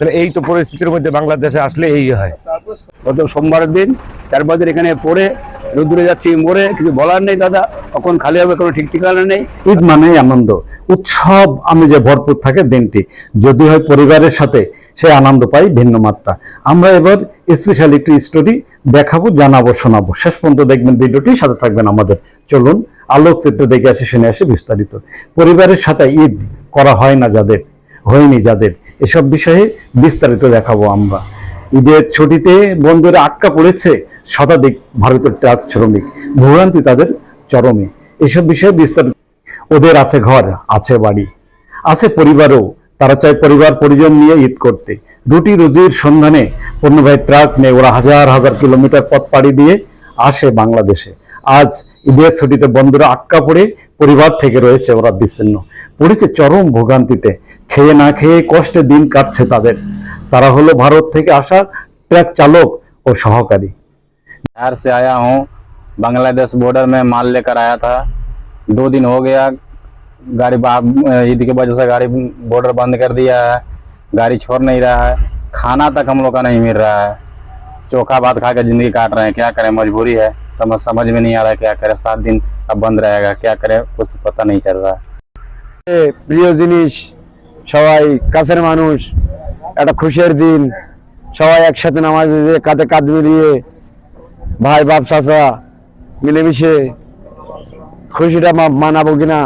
তাহলে এই তো পরিস্থিতির মধ্যে বাংলাদেশে আসলে এই হয়। গত সোমবারের দিন চার বছর এখানে পড়ে রোদ্দুরে যাচ্ছি মরে কিছু বলার নেই দাদা। কখন খালি হবে কোনো ঠিক ঠিকানা নেই। ঈদ মানেই আনন্দ। উৎসব আমি যে ভরপুর থাকে দিনটি যদি হয় পরিবারের সাথে সে আনন্দ পাই ভিন্ন মাত্রা। আমরা এবার স্পেশাল একটি স্টোরি দেখাবো জানাব শোনাবো। শেষ পর্যন্ত দেখবেন ভিডিওটি সাথে থাকবেন আমাদের। চলুন আলোকচিত্র দেখে আসি শুনে আসি বিস্তারিত। পরিবারের সাথে ঈদ করা হয় না যাদের হয়নি যাদের। এসব বিষয়ে বিস্তারিত দেখাবো আমরা। ঈদের ছুটিতে বন্ধুরা আটকা পড়েছে শতাধিক ভারতের ট্রাক শ্রমিক, ভোগান্তি তাদের চরমে। এসব বিষয়ে বিস্তারিত ওদের আছে ঘর, আছে বাড়ি, আছে পরিবারও। তারা চায় পরিবার পরিজন নিয়ে ঈদ করতে। রুটি রুজির সন্ধানে পণ্যবাহী ট্রাক নিয়ে ওরা হাজার হাজার কিলোমিটার পথ পাড়ি দিয়ে আসে বাংলাদেশে। আজ ঈদের ছুটিতে বন্ধুরা আটকা পড়ে পরিবার থেকে রয়েছে ওরা বিচ্ছিন্ন পড়েছে চরম ভোগান্তিতে খেয়ে না খেয়ে কষ্টে দিন কাটছে তাদের তারা হলো ভারত থেকে আসা ট্রাক চালক ও সহকারী बिहार से आया हूँ बांग्लादेश बॉर्डर में माल लेकर आया था दो दिन हो गया गाड़ी बा- ईद की वजह से गाड़ी बॉर्डर बंद कर दिया है गाड़ी छोड़ नहीं रहा है खाना तक हम लोग का नहीं मिल रहा है चोखा भात खा के जिंदगी काट रहे हैं क्या करें मजबूरी है समझ समझ में नहीं आ रहा है क्या करें सात दिन अब बंद रहेगा क्या करें कुछ पता नहीं चल रहा है প্রিয় জিনিস সবাই কাছের মানুষ একটা খুশির দিন সবাই একসাথে নামাজ দিয়ে কাঁধে কাঁধ মিলিয়ে ভাই বাপ চাচা মিলেমিশে খুশিটা মা- মানাবো কিনা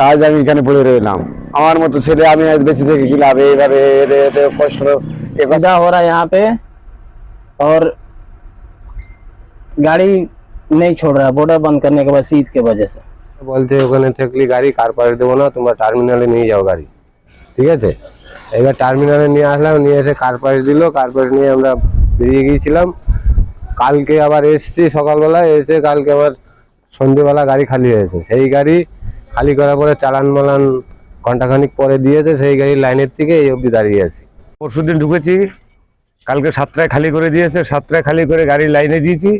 আজ আমি এখানে পড়ে রইলাম আমার মতো ছেলে আমি আজ বেঁচে থেকে কি লাভ এইভাবে এ- এ- এ- কষ্ট এ কথা पता हो रहा है यहाँ पे और गाड़ी नहीं छोड़ रहा है बॉर्डर बंद करने के बाद ईद के वजह से বলছে ওখানে থাকলে গাড়ি কার পাড়ে দেবো না তোমরা টার্মিনালে নিয়ে যাও গাড়ি ঠিক আছে এবার টার্মিনালে নিয়ে আসলাম নিয়ে এসে কার পাড়ে দিল কার পাড়ে নিয়ে আমরা বেরিয়ে গিয়েছিলাম কালকে আবার এসছি সকালবেলা এসে কালকে আবার সন্ধেবেলা গাড়ি খালি হয়েছে সেই গাড়ি খালি করার পরে চালান মালান ঘন্টাখানিক পরে দিয়েছে সেই গাড়ি লাইনের থেকে এই অবধি দাঁড়িয়ে আছি পরশুদিন ঢুকেছি কালকে সাতটায় খালি করে দিয়েছে সাতটায় খালি করে গাড়ি লাইনে দিয়েছি।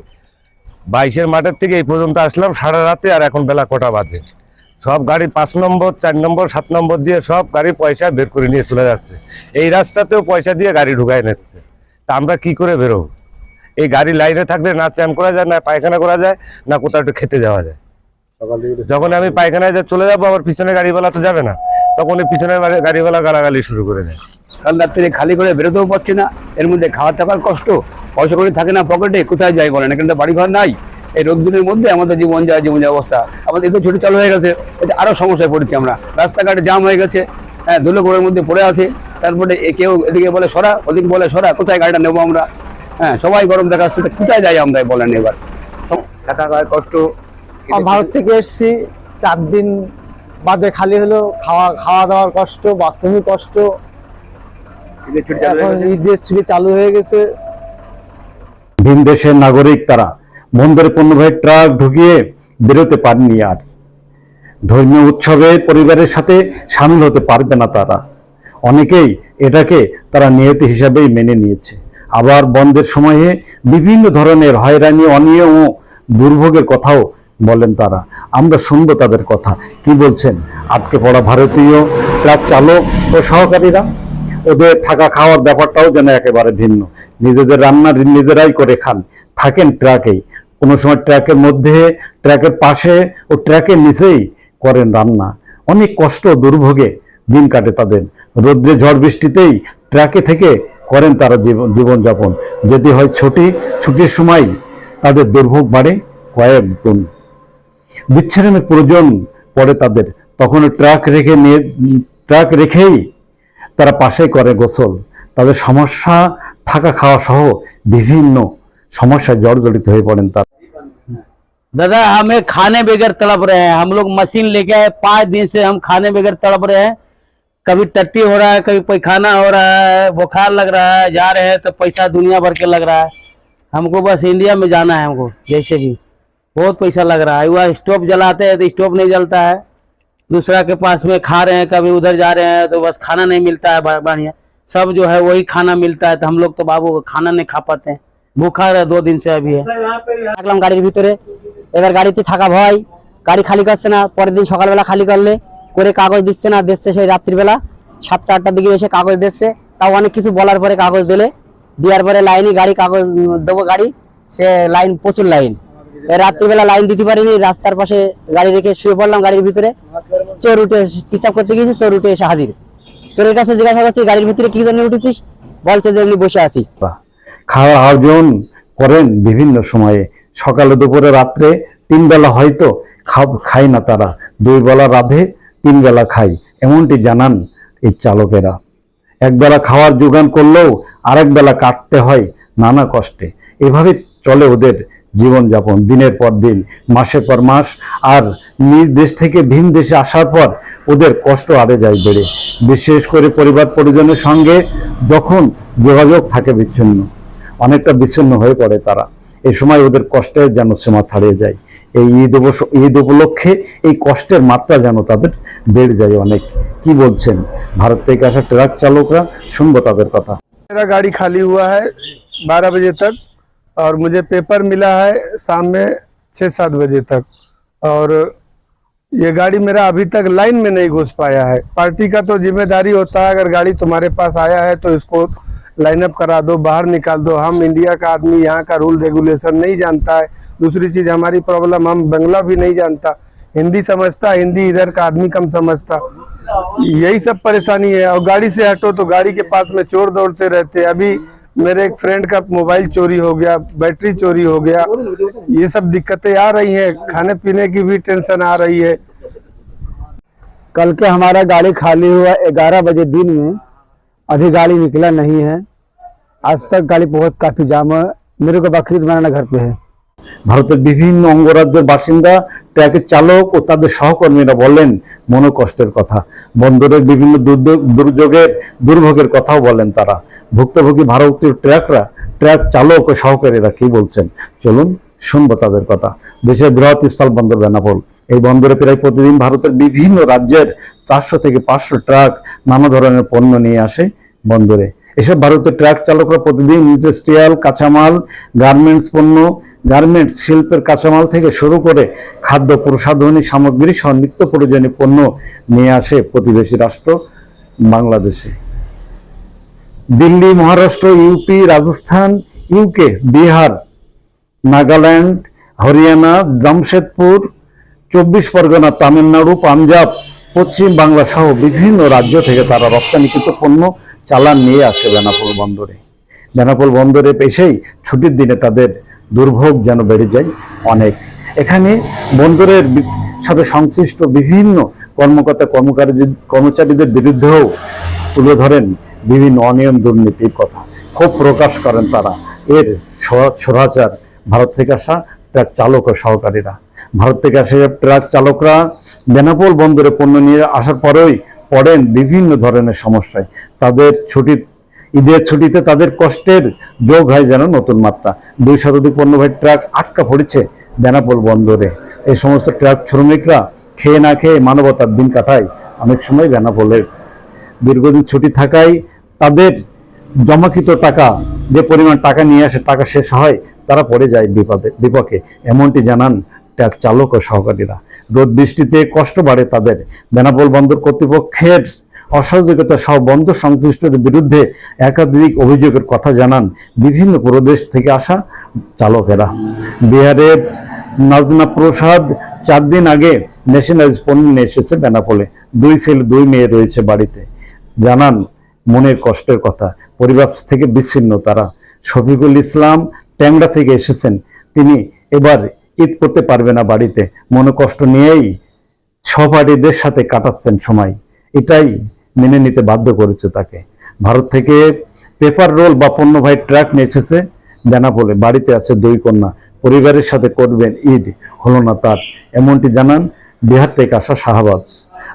বাইশের মাঠের থেকে এই পর্যন্ত আসলাম সারা রাতে আর এখন বেলা কটা বাজে। সব গাড়ি পাঁচ নম্বর চার নম্বর সাত নম্বর দিয়ে সব গাড়ি পয়সা বের করে নিয়ে চলে যাচ্ছে। এই রাস্তাতেও পয়সা দিয়ে গাড়ি ঢুকায় নিচ্ছে। তা আমরা কি করে বেরোবো? এই গাড়ি লাইনে থাকলে না চ্যান করা যায় না পায়খানা করা যায় না কোথাও একটু খেতে যাওয়া যায়। যখন আমি পায়খানায় চলে যাব আবার পিছনে গাড়িওয়ালা তো যাবে না তখন ওই পিছনে গাড়িওয়ালা গালাগালি শুরু করে দেয়। কাল রাত্রে খালি করে বেরোতেও পারছি না। এর মধ্যে খাওয়া থাকার কষ্ট। পয়সা করে থাকে না পকেটে কোথায় যাই বলেন? এখানে তো বাড়ি ঘর নাই। এই রোদ্দুরের মধ্যে আমাদের জীবন যায় জীবন অবস্থা। আমাদের এত ছুটি চালু হয়ে গেছে এতে আরও সমস্যায় পড়েছি আমরা। রাস্তাঘাটে জাম হয়ে গেছে হ্যাঁ ধুলোকোড়ের মধ্যে পড়ে আছে। তারপরে এ কেউ এদিকে বলে সরা ওদিকে বলে সরা কোথায় গাড়িটা নেব আমরা? হ্যাঁ সবাই গরম দেখাচ্ছে তা কোথায় যাই আমরা বলেন এবার? থাকা খাওয়ার কষ্ট। আর ভারত থেকে এসেছি চার দিন বাদে খালি হলো খাওয়া খাওয়া দাওয়ার কষ্ট বাথরুমের কষ্ট। ঈদের ছুটি চালু হয়ে গেছে? ভিন দেশের নাগরিক তারা বন্দরে পণ্যবাহী ট্রাক ঢুকিয়ে বেরোতে পারেনি আর। ধর্মীয় উৎসবে পরিবারের সাথে সামিল হতে পারবে না তারা। অনেকেই এটাকে তারা নিয়তি হিসাবেই মেনে নিয়েছে। আবার বন্ধের সময়ে বিভিন্ন ধরনের হয়রানি অনিয়ম ও দুর্ভোগের কথাও বলেন তারা। আমরা শুনব তাদের কথা। কি বলছেন? আটকে পড়া ভারতীয় ট্রাক চালক ও সহকারীরা? ওদের থাকা খাওয়ার ব্যাপারটাও যেন একেবারে ভিন্ন। নিজেদের রান্না নিজেরাই করে খান। থাকেন ট্রাকেই কোনো সময় ট্র্যাকের মধ্যে ট্র্যাকের পাশে ও ট্র্যাকের নিচেই করেন রান্না। অনেক কষ্ট দুর্ভোগে দিন কাটে তাদের। রৌদ্রে ঝড় বৃষ্টিতেই ট্র্যাকে থেকে করেন তারা জীবন, জীবনযাপন। যদি হয় ছুটি, ছুটির সময় তাদের দুর্ভোগ বাড়ে কয়েক গুণ। বিচ্ছারণের প্রয়োজন পড়ে তাদের। তখন ট্রাক রেখে নিয়ে, ট্রাক রেখেই তারা পাশে করে গোসল তাদের সমস্যা থাকা খাওয়া সহ বিভিন্ন সমস্যায় জর্জরিত হয়ে পড়েন তারা दादा हमें खाने बगैर तड़प रहे हैं हम लोग मशीन लेके आए पाँच दिन से हम खाने बगैर तड़प रहे हैं कभी टट्टी हो रहा है कभी पैखाना हो रहा है बुखार लग रहा है जा रहे हैं तो पैसा दुनिया भर के लग रहा है हमको बस इंडिया में जाना है हमको जैसे भी बहुत पैसा लग रहा है वह स्टोव जलाते हैं तो स्टोव नहीं जलता है दूसरा के पास में खा रहे हैं कभी उधर जा रहे हैं तो बस खाना नहीं मिलता है बा- बढ़िया सब जो है वही खाना मिलता है तो हम लोग तो बाबू खाना नहीं खा पाते हैं भूखा रहे दो दिन से अभी है থাকলাম গাড়ির ভিতরে এবার গাড়িতে থাকা ভয় গাড়ি খালি করছে না পরের দিন সকালবেলা খালি করলে করে কাগজ দিচ্ছে না দিচ্ছে সেই রাত্রিবেলা সাতটা আটটার দিকে এসে কাগজ দিচ্ছে তাও অনেক কিছু বলার পরে কাগজ দিলে দেওয়ার পরে লাইনে গাড়ি কাগজ উম, দেবো গাড়ি সে লাইন প্রচুর লাইন এই রাত্রিবেলা লাইন দিতে পারিনি, রাস্তার পাশে গাড়ি রেখে শুয়ে পড়লাম গাড়ির ভিতরে। চোর উঠে পিচাপ করতে গিয়েছি, চোর উঠে এসে হাজির। চোরের কাছে জিজ্ঞাসা করছি, গাড়ির ভিতরে কি জন্য উঠেছিস? বলছে যে, এমনি বসে আছি। খাওয়ার আয়োজন করেন বিভিন্ন সময়ে। সকালে, দুপুরে, রাত্রে তিন বেলা হয়তো খায় না তারা। দুই বেলা রাধে, তিন বেলা খায়। এমনটি জানান এই চালকেরা। একবেলা খাওয়ার যোগান করলেও আরেক বেলা কাটতে হয় নানা কষ্টে। এভাবে চলে ওদের জীবনযাপন, দিনের পর দিন, মাসের পর মাস, আর নিজ দেশ থেকে ভিন দেশে আসার পর ওদের কষ্ট আরে যায় বেড়ে। বিশেষ করে পরিবার পরিজনের সঙ্গে যখন যোগাযোগ থাকে বিচ্ছিন্ন, অনেকটা বিচ্ছিন্ন হয়ে পড়ে তারা। এই সময় ওদের কষ্টের যেন সীমা ছাড়িয়ে যায়। এই ঈদ ঈদ উপলক্ষে এই কষ্টের মাত্রা যেন তাদের বেড়ে যায় অনেক। কি বলছেন? ভারত থেকে আসা ট্রাক চালকরা, শুনব তাদের কথা। গাড়ি খালি হওয়া হয় বারো বাজে তার और मुझे पेपर मिला है शाम में छः सात बजे तक। और ये गाड़ी मेरा अभी तक लाइन में नहीं घुस पाया है। पार्टी का तो ज़िम्मेदारी होता है, अगर गाड़ी तुम्हारे पास आया है तो इसको लाइनअप करा दो, बाहर निकाल दो। हम इंडिया का आदमी, यहाँ का रूल रेगुलेशन नहीं जानता है। दूसरी चीज़, हमारी प्रॉब्लम हम बंगला भी नहीं जानता। हिंदी समझता, हिंदी इधर का आदमी कम समझता। यही सब परेशानी है। और गाड़ी से हटो तो गाड़ी के पास में चोर दौड़ते रहते अभी मेरे एक फ्रेंड का मोबाइल चोरी हो गया बैटरी चोरी हो गया। ये सब दिक्कतें आ रही हैं, खाने पीने की भी टेंशन आ रही है। कल के हमारा गाड़ी खाली हुआ ग्यारह बजे दिन में, अभी गाड़ी निकला नहीं है। आज तक गाड़ी बहुत काफ़ी जाम है। मेरे को बकरीद मनाना घर पे है। ভারতের বিভিন্ন অঙ্গরাজ্যের বাসিন্দা, ট্রাকের চালক ও তাদের সহকর্মীরা বলেন মনোকষ্টের কথা। বন্দরের বিভিন্ন দুর্যোগের, দুর্ভোগের কথাও বলেন তারা। ভুক্তভোগী ভারতীয় ট্রাকরা, ট্রাক চালক ও সহকারীরা কি বলছেন? চলুন শুনব তাদের কথা। দেশের বৃহৎ স্থল বন্দর বেনাপোল। এই বন্দরে প্রায় প্রতিদিন ভারতের বিভিন্ন রাজ্যের চারশো থেকে পাঁচশো ট্রাক নানা ধরনের পণ্য নিয়ে আসে বন্দরে। এসব ভারতের ট্রাক চালকরা প্রতিদিন ইন্ডাস্ট্রিয়াল কাঁচামাল, গার্মেন্টস পণ্য, গার্মেন্টস শিল্পের কাঁচামাল থেকে শুরু করে খাদ্য প্রসাধনী সামগ্রী সহ নিত্য প্রয়োজনীয় পণ্য নিয়ে আসে প্রতিবেশী রাষ্ট্র বাংলাদেশে। দিল্লি, মহারাষ্ট্র ইউপি রাজস্থান ইউকে বিহার, নাগাল্যান্ড, হরিয়ানা, জামশেদপুর, চব্বিশ পরগনা, তামিলনাড়ু, পাঞ্জাব, পশ্চিম বাংলা সহ বিভিন্ন রাজ্য থেকে তারা রপ্তানিকৃত পণ্য চালান নিয়ে আসে বেনাপোল বন্দরে। বেনাপোল বন্দরে এসেই ছুটির দিনে তাদের দুর্ভোগ যেন বেড়ে যায় অনেক। এখানে বন্দরের সাথে সংশ্লিষ্ট বিভিন্ন কর্মকর্তা, কর্মকারী, কর্মচারীদের বিরুদ্ধেও তুলে ধরেন বিভিন্ন অনিয়ম দুর্নীতির কথা। ক্ষোভ প্রকাশ করেন তারা। এর স- স্বরাচার ভারত থেকে আসা ট্রাক চালক ও সহকারীরা। ভারত থেকে আসা ট্রাক চালকরা বেনাপোল বন্দরে পণ্য নিয়ে আসার পরেই পড়েন বিভিন্ন ধরনের সমস্যায়। তাদের ছুটি, ঈদের ছুটিতে তাদের কষ্টের যোগ হয় যেন নতুন মাত্রা। দুই শতাধিক পণ্যবাহী ট্রাক আটকা পড়েছে বেনাপোল বন্দরে। এই সমস্ত ট্রাক শ্রমিকরা খেয়ে না খেয়ে মানবতার দিন কাটায় অনেক সময় বেনাপোলের। দীর্ঘদিন ছুটি থাকায় তাদের জমাকৃত টাকা, যে পরিমাণ টাকা নিয়ে আসে, টাকা শেষ হয়, তারা পড়ে যায় বিপদে বিপকে এমনটি জানান ট্রাক চালক ও সহকারীরা। রোদ বৃষ্টিতে কষ্ট বাড়ে তাদের। বেনাপোল বন্দর কর্তৃপক্ষের অসহযোগিতা সহ বন্দর সংশ্লিষ্টদের বিরুদ্ধে একাধিক অভিযোগের কথা জানান বিভিন্ন প্রদেশ থেকে আসা চালকেরা। বিহারের নাজনা প্রসাদ চার দিন আগে ন্যাশনালাইজ পণ্য নিয়ে এসেছে বেনাপোলে। দুই ছেলে, দুই মেয়ে রয়েছে বাড়িতে। জানান, মনের কষ্টের কথা। পরিবার থেকে বিচ্ছিন্ন তারা। শফিকুল ইসলাম ট্যাংরা থেকে এসেছেন। তিনি এবার ঈদ করতে পারবে না বাড়িতে। মনে কষ্ট নিয়েই সহপাঠীদের সাথে কাটাচ্ছেন সময়। এটাই মেনে নিতে বাধ্য করেছে তাকে। ভারত থেকে পেপার রোল বা পণ্যবাহী ট্রাক নিয়ে এসেছে বেনাপোলে। বাড়িতে আছে দুই কন্যা। পরিবারের সাথে করবেন ঈদ, হলো না তার। এমনটি জানান বিহার থেকে আসা শাহবাজ।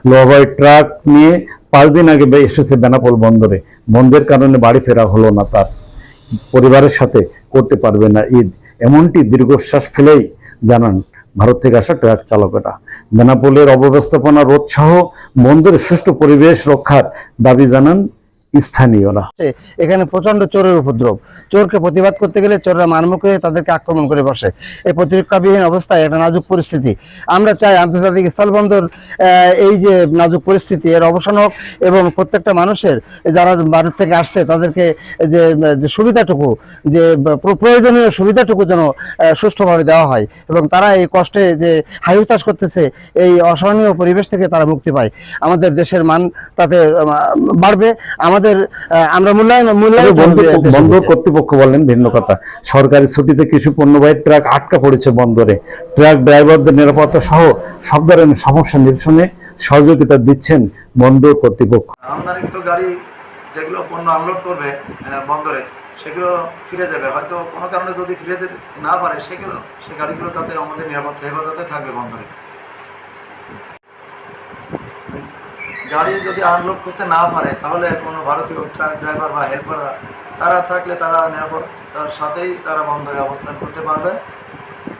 লোহাবাই ট্রাক নিয়ে পাঁচ দিন আগে এসেছে বেনাপোল বন্দরে। বন্ধের কারণে বাড়ি ফেরা হলো না তার। পরিবারের সাথে করতে পারবে না ঈদ। এমনটি দীর্ঘশ্বাস ফেলেই জানান, ভারত থেকে আসা ট্রাক চালকেরা। বেনাপোলের অব্যবস্থাপনা রোধ সহ বন্দরের সুষ্ঠু পরিবেশ রক্ষার দাবি জানান স্থানীয়রা। এখানে প্রচণ্ড চোরের উপদ্রব। চোরকে প্রতিবাদ করতে গেলে চোররা মারমুখে তাদেরকে আক্রমণ করে বসে। এই প্রতিরক্ষাবিহীন অবস্থায় একটা নাজুক পরিস্থিতি। আমরা চাই আন্তর্জাতিক স্থলবন্দর এই যে নাজুক পরিস্থিতি, এর অবসান হোক এবং প্রত্যেকটা মানুষের, যারা ভারত থেকে আসছে, তাদেরকে যে যে সুবিধাটুকু, যে প্রয়োজনীয় সুবিধাটুকু যেন সুষ্ঠুভাবে দেওয়া হয় এবং তারা এই কষ্টে যে হাই হুতাশ করতেছে, এই অসহনীয় পরিবেশ থেকে তারা মুক্তি পায়। আমাদের দেশের মান তাতে বাড়বে। আমাদের আহ, আমরা মূল্যায়ন মূল্যায়ন বন্দর। কর্তৃপক্ষ বললেন ভিন্ন কথা। সরকারি ছুটিতে কিছু পণ্যবাহী ট্রাক আটকা পড়েছে বন্দরে। ট্রাক ড্রাইভারদের নিরাপত্তা সহ সব ধরনের সমস্যা নিরসনে সহযোগিতা দিচ্ছেন বন্দর কর্তৃপক্ষ। আমদানিকৃত গাড়ি যেগুলো পণ্য আনলোড করবে বন্দরে সেগুলো ফিরে যাবে। হয়তো কোনো কারণে যদি ফিরে যেতে না পারে সেগুলো সে গাড়িগুলো যাতে আমাদের নিরাপত্তা হেফাজতে থাকবে বন্দরে। গাড়ি যদি আনলোড করতে না পারে, তাহলে কোনো ভারতীয় ট্রাক ড্রাইভার বা হেল্পাররা তারা থাকলে তারা নিরাপত্তার সাথেই তারা বন্দরে অবস্থান করতে পারবে।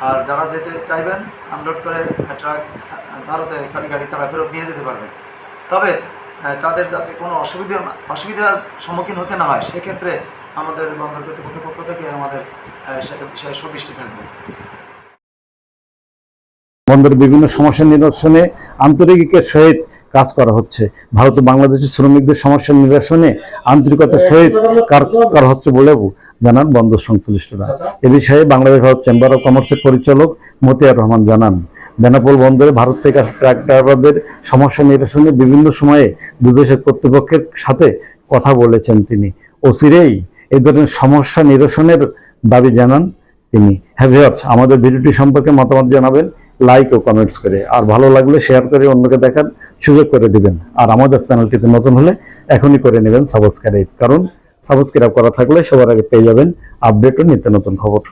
আর যারা যেতে চাইবেন আনলোড করে ট্রাক ভারতে খালি গাড়ি তারা ফেরত নিয়ে যেতে পারবেন তবে তাদের যাতে কোনো অসুবিধা না- অসুবিধার সম্মুখীন হতে না হয়, সেক্ষেত্রে আমাদের বন্দর কর্তৃপক্ষের পক্ষ থেকে আমাদের বিষয়ে সুদৃষ্টি থাকবে। বন্দরের বিভিন্ন সমস্যা নিরসনে আন্তরিকের সহিত কাজ করা হচ্ছে। ভারত ও বাংলাদেশের শ্রমিকদের সমস্যা নিরসনে আন্তরিকতার সহিত কাজ করা হচ্ছে বলেও জানান বন্দর সংশ্লিষ্টরা। এ বিষয়ে বাংলাদেশ ভারত চেম্বার অফ কমার্সের পরিচালক মতিয়ার রহমান জানান। বেনাপোল বন্দরে ভারত থেকে আসা ট্রাক ড্রাইভারদের সমস্যা নিরসনে বিভিন্ন সময়ে দুদেশের কর্তৃপক্ষের সাথে কথা বলেছেন তিনি। অচিরেই এই ধরনের সমস্যা নিরসনের দাবি জানান তিনি। হ্যাঁ ভিউয়ার্স আমাদের ভিডিওটি সম্পর্কে মতামত জানাবেন লাইক ও কমেন্টস করে। আর ভালো লাগলে শেয়ার করে অন্যকে দেখার সুযোগ করে দিবেন। আর আমাদের চ্যানেলটিতে নতুন হলে এখনই করে নেবেন সাবস্ক্রাইব কারণ সাবস্ক্রাইব করা থাকলে সবার আগে পেয়ে যাবেন আপডেট ও নিত্য নতুন খবর।